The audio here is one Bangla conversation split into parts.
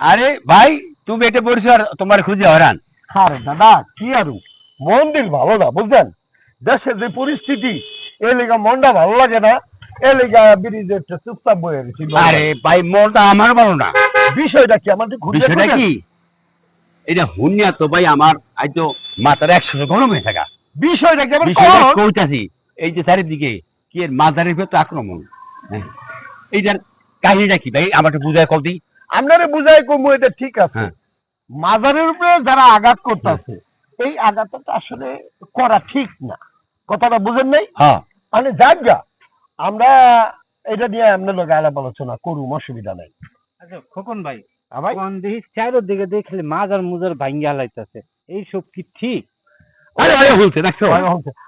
আরে ভাই তুমি এটা পড়ছো আর তোমার খুঁজে হরান আরে দাদা কি আরু? মন্দির ভালো না বুঝছেন? দেশের যে পরিস্থিতি এ লেগা মনটা ভালো লাগে না এ লেগা ব্রিজে চুপচাপ বয়ে গেছি আরে ভাই মনটা আমার ভালো না। বিষয়টা কি আমার বিষয়টা কি? এটা হুনিয়া তো ভাই আমার আজ তো মাথার একশো গরম হয়ে থাকা। বিষয়টা কি আমার এই যে চারিদিকে কি এর মাথারের ভেতর আক্রমণ? হ্যাঁ। এইটার কাহিনীটা কি ভাই আমার একটু বুঝায় দিই আপনারে বুঝাই কমু এটা ঠিক আছে। হ্যাঁ। মাজারের উপরে যারা আঘাত করতেছে এই আঘাতটা তো আসলে করা ঠিক না। কথাটা বুঝেন নাই? হ্যাঁ। মানে যাক গা, আমরা এটা নিয়ে আপনার লোক আলাপ আলোচনা করুম অসুবিধা নাই। আচ্ছা খোকন ভাই আ দেখি চারোর দিকে দেখলে মাজার মুজার ভাঙ্গা লাইতাছে এই সব কি ঠিক? আরে ভাই দেখছ?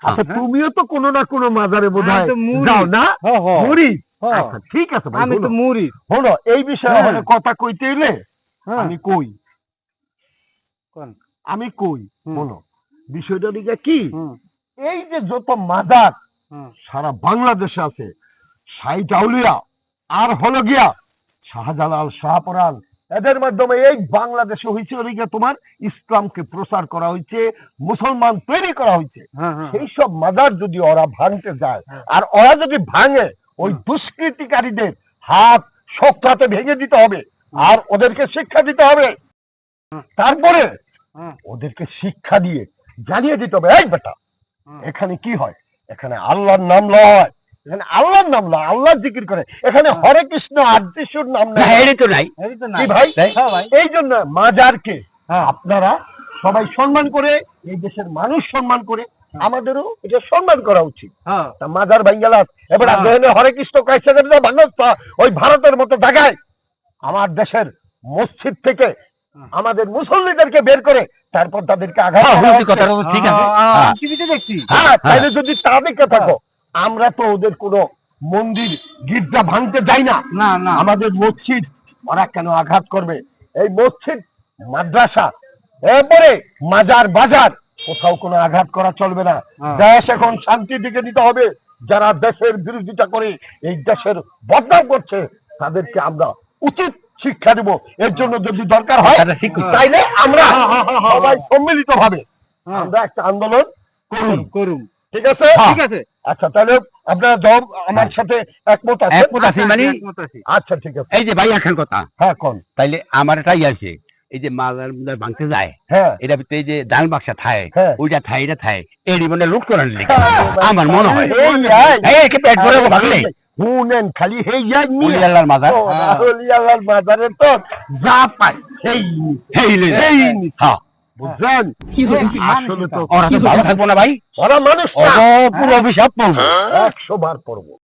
আচ্ছা তুমিও তো কোনো না কোনো মাজারে মুড়ি। যাও না? হ হ মুড়ি। আচ্ছা, ঠিক আছে ভাই আমি তো মুড়ি। শোনো এই বিষয়ে হ্যাঁ। কথা কইতে এলে হ্যাঁ। আমি কই? কোন? আমি কই। শোনো বিষয়টা দিকে কি? এই যে যত মাজার সারা বাংলাদেশে আছে সাইট আউলিয়া আর হলো গিয়া শাহজালাল শাহপরান এদের মাধ্যমে এই বাংলাদেশে হয়েছে ওদিকে তোমার ইসলামকে প্রচার করা হয়েছে মুসলমান তৈরি করা হয়েছে হ্যাঁ, হ্যাঁ, সেই সব মাজার যদি ওরা ভাঙতে যায় হ্যাঁ। আর ওরা যদি ভাঙে ওই দুষ্কৃতিকারীদের হাত শক্ত হাতে ভেঙে দিতে হবে আর ওদেরকে শিক্ষা দিতে হবে। তারপরে। ওদেরকে শিক্ষা দিয়ে জানিয়ে দিতে হবে এই বেটা এখানে কি হয়? এখানে আল্লাহর নাম হয়। এখানে আল্লাহর নাম না আল্লাহ জিকির করে। এখানে হরে কৃষ্ণ আর যিশুর নাম না নেই তো নাই। কি ভাই? এই জন্য মাজারকে হ্যাঁ। আপনারা সবাই সম্মান করে এই দেশের মানুষ সম্মান করে আমাদেরও এটা সম্মান করা উচিত। হ্যাঁ। তা মাজার ভাঙ্গালাস এবার হ্যাঁ। হরে কৃষ্ণ কাইসা করে যা ভাঙস তা ওই ভারতের মতো জায়গায় আমার দেশের মসজিদ থেকে আমাদের মুসল্লিদেরকে বের করে তারপর তাদেরকে আঘাত হ্যাঁ, ঠিক আছে। হ্যাঁ। দেখছি। হ্যাঁ যদি তা দেখে থাকো আমরা তো ওদের কোনো মন্দির গির্জা ভাঙতে যাই না। আমাদের মসজিদ ওরা কেন আঘাত করবে? এই মসজিদ মাদ্রাসা এরপরে মাজার বাজার কোথাও কোনো আঘাত করা চলবে না। হ্যাঁ। দেশ এখন শান্তির দিকে নিতে হবে। যারা দেশের বিরোধিতা করে এই দেশের বদনাম করছে তাদেরকে আমরা উচিত শিক্ষা দেব। এর জন্য যদি দরকার হয়। তাইলে আমরা হ্যাঁ, সবাই সম্মিলিত ভাবে হ্যাঁ। আমরা একটা আন্দোলন করুন। করুন ঠিক আছে? ঠিক আছে। আচ্ছা তাহলে আপনারা জব আমার সাথে একমত আছে একমত আছি মানে আচ্ছা ঠিক আছে। এই যে ভাই এখন কথা। হ্যাঁ কোন? তাইলে আমার এটাই আছে। এই যে মাজার মুজার ভাঙতে যায় হ্যাঁ। এটা ভিতরে এই যে ডাল বাক্সা থায় হ্যাঁ। ওইটা থায় এটা থায় এরই মনে লুট করার লিখে আমার মনে হয় পেট ভরে ভাঙলে শুনেন খালি হেই যাই আল্লাহর মাজার। আল্লাহর বাজারে তো যা পাই সেই নিছে, হেই লে হ্যাঁ। বুঝছেন? আসলে তো ওরা তো ভালো থাকব না ভাই। ওরা মানুষ না, পুরো অভিশাপ পড়ব একশো বার পড়ব।